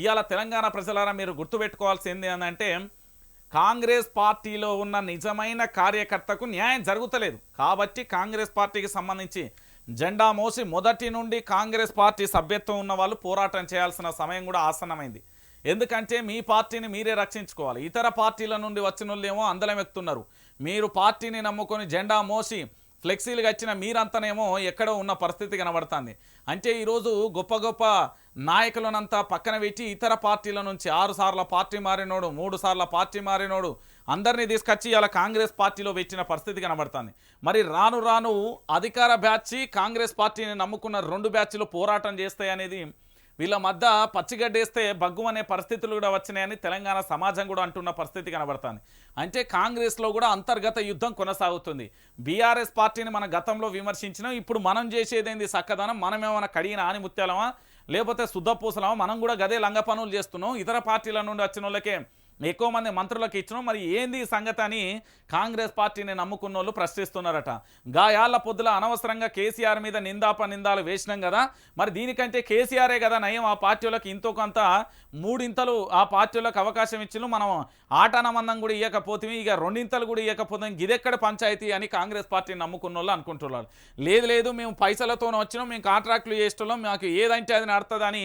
ఇవాళ తెలంగాణ ప్రజలారా మీరు గుర్తుపెట్టుకోవాల్సింది ఏంటంటే కాంగ్రెస్ పార్టీలో ఉన్న నిజమైన కార్యకర్తకు న్యాయం జరుగుతలేదు. కాబట్టి కాంగ్రెస్ పార్టీకి సంబంధించి జెండా మోసి మొదటి నుండి కాంగ్రెస్ పార్టీ సభ్యత్వం ఉన్న వాళ్ళు పోరాటం చేయాల్సిన సమయం కూడా ఆసన్నమైంది. ఎందుకంటే మీ పార్టీని మీరే రక్షించుకోవాలి. ఇతర పార్టీల నుండి వచ్చిన వాళ్ళేమో అందలం ఎక్కుతున్నారు మీరు పార్టీని నమ్ముకొని జెండా మోసి ఫ్లెక్సీలుగా వచ్చిన మీరంతానేమో ఎక్కడో ఉన్న పరిస్థితి కనబడుతుంది. అంటే ఈరోజు గొప్ప గొప్ప నాయకులనంతా పక్కన పెట్టి ఇతర పార్టీల నుంచి ఆరు సార్ల పార్టీ మారినోడు మూడు సార్ల పార్టీ మారినోడు అందరినీ తీసుకొచ్చి ఇలా కాంగ్రెస్ పార్టీలో పెట్టిన పరిస్థితి కనబడుతుంది. మరి రాను రాను అధికార బ్యాచ్ కాంగ్రెస్ పార్టీని నమ్ముకున్న రెండు బ్యాచ్లు పోరాటం చేస్తాయనేది వీళ్ళ మధ్య పచ్చిగడ్డేస్తే బగ్గు అనే పరిస్థితులు కూడా వచ్చినాయని తెలంగాణ సమాజం కూడా అంటున్న పరిస్థితి కనబడుతుంది. అంటే కాంగ్రెస్లో కూడా అంతర్గత యుద్ధం కొనసాగుతుంది. బీఆర్ఎస్ పార్టీని మన గతంలో విమర్శించినాం ఇప్పుడు మనం చేసేదేంది చక్కదనం మనమేమైనా కడిగిన ఆనిముత్యాలమా లేకపోతే శుద్ధపూసలమా మనం కూడా గదే లంగ పనులు చేస్తున్నాం ఇతర పార్టీల నుండి వచ్చిన వాళ్ళకే ఎక్కువ మంది మంత్రులకు ఇచ్చినాం. మరి ఏంది సంగతి అని కాంగ్రెస్ పార్టీని నమ్ముకున్న వాళ్ళు ప్రశ్నిస్తున్నారట గాయాల పొద్దుల అనవసరంగా కేసీఆర్ మీద నిందాప నిందాలు వేసినాం కదా. మరి దీనికంటే కేసీఆరే కదా నయం. ఆ పార్టీలకు ఇంతో కొంత మూడింతలు ఆ పార్టీలకు అవకాశం ఇచ్చిన మనం ఆటానమందం కూడా ఇవ్వకపోతే ఇక రెండింతలు కూడా ఇవ్వకపోతే ఇదెక్కడ పంచాయతీ అని కాంగ్రెస్ పార్టీని నమ్ముకున్న వాళ్ళు అనుకుంటున్నారు. లేదు లేదు మేము పైసలతోనే వచ్చినాం. మేము కాంట్రాక్టులు చేస్తున్నాం మాకు ఏదంటే అది నడుతుందని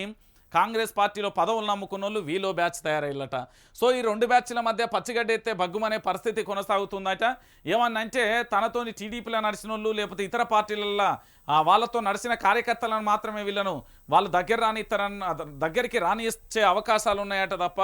కాంగ్రెస్ పార్టీలో పదవులు నమ్ముకున్న వాళ్ళు వీలో బ్యాచ్ తయారయ్యట సో ఈ రెండు బ్యాచ్ల మధ్య పచ్చిగడ్డ ఎత్తే బగ్గుమనే పరిస్థితి కొనసాగుతుందట. ఏమన్నంటే తనతోని టీడీపీలో నడిచిన వాళ్ళు లేకపోతే ఇతర పార్టీలలో వాళ్ళతో నడిచిన కార్యకర్తలను మాత్రమే వీళ్ళను వాళ్ళు దగ్గర రానిస్తారన్న దగ్గరికి రానిచ్చే అవకాశాలు ఉన్నాయట తప్ప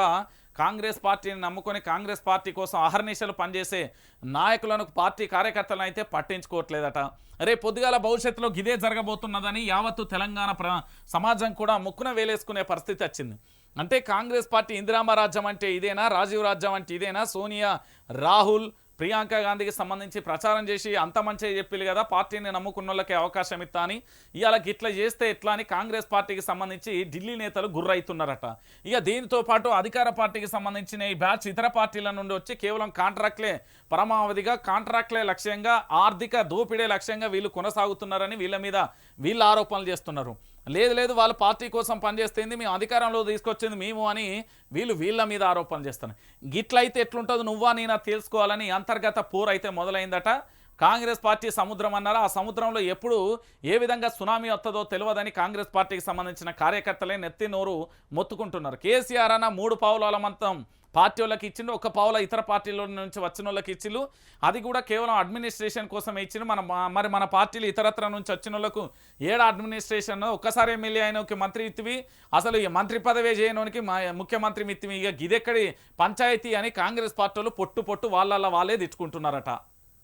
కాంగ్రెస్ పార్టీని నమ్ముకొని కాంగ్రెస్ పార్టీ కోసం అహర్నిశలు పనిచేసే నాయకులను పార్టీ కార్యకర్తలను అయితే పట్టించుకోవట్లేదట. రేపు పొద్దుగాల భవిష్యత్తులో గిదే జరగబోతున్నదని యావత్తు తెలంగాణ ప్ర సమాజం కూడా ముక్కున వేలేసుకునే పరిస్థితి వచ్చింది. అంటే కాంగ్రెస్ పార్టీ ఇందిరామ రాజ్యం అంటే ఇదేనా రాజీవ్ రాజ్యం అంటే ఇదేనా సోనియా రాహుల్ ప్రియాంక గాంధీకి సంబంధించి ప్రచారం చేసి అంత మంచిగా చెప్పిల్లు కదా పార్టీని నమ్ముకున్న వాళ్ళకి అవకాశం ఇస్తా అని. ఇవాళ గిట్ల చేస్తే ఎట్లా అని కాంగ్రెస్ పార్టీకి సంబంధించి ఢిల్లీ నేతలు గుర్రైతున్నారట. ఇక దీనితో పాటు అధికార పార్టీకి సంబంధించిన ఈ బ్యాచ్ ఇతర పార్టీల నుండి వచ్చి కేవలం కాంట్రాక్ట్లే పరమావధిగా కాంట్రాక్ట్లే లక్ష్యంగా ఆర్థిక దోపిడే లక్ష్యంగా వీళ్ళు కొనసాగుతున్నారని వీళ్ళ మీద వీళ్ళు ఆరోపణలు చేస్తున్నారు. లేదు లేదు వాళ్ళ పార్టీ కోసం పనిచేస్తుంది మేము అధికారంలో తీసుకొచ్చింది మేము అని వీళ్ళు వీళ్ళ మీద ఆరోపణలు చేస్తున్నారు. గిట్లయితే ఎట్లుంటుందో నువ్వా నేనా తెలుసుకోవాలని అంతర్గత పోరు అయితే మొదలైందట. కాంగ్రెస్ పార్టీ సముద్రం అన్నారు? ఆ సముద్రంలో ఎప్పుడు ఏ విధంగా సునామీ వస్తుందో తెలియదని కాంగ్రెస్ పార్టీకి సంబంధించిన కార్యకర్తలే నెత్తి నోరు మొత్తుకుంటున్నారు. కేసీఆర్ అన్న మూడు పావుల మంతం పార్టీ వాళ్ళకి ఇచ్చిండు ఒక పావుల ఇతర పార్టీల నుంచి వచ్చిన వాళ్ళకి ఇచ్చిళ్ళు అది కూడా కేవలం అడ్మినిస్ట్రేషన్ కోసమే ఇచ్చిండు. మన మరి మన పార్టీలు ఇతరత్ర నుంచి వచ్చిన వాళ్ళకు ఏడా అడ్మినిస్ట్రేషన్? ఒక్కసారి ఎమ్మెల్యే అయిన ఒక మంత్రి ఇత్తివి. అసలు ఈ మంత్రి పదవి చేయనోనికి మా ముఖ్యమంత్రి మిత్తివి ఇక గిదెక్కడి పంచాయతీ అని కాంగ్రెస్ పార్టీలు పొట్టు పొట్టు వాళ్ళ వాళ్ళే తిట్టుకుంటున్నారట.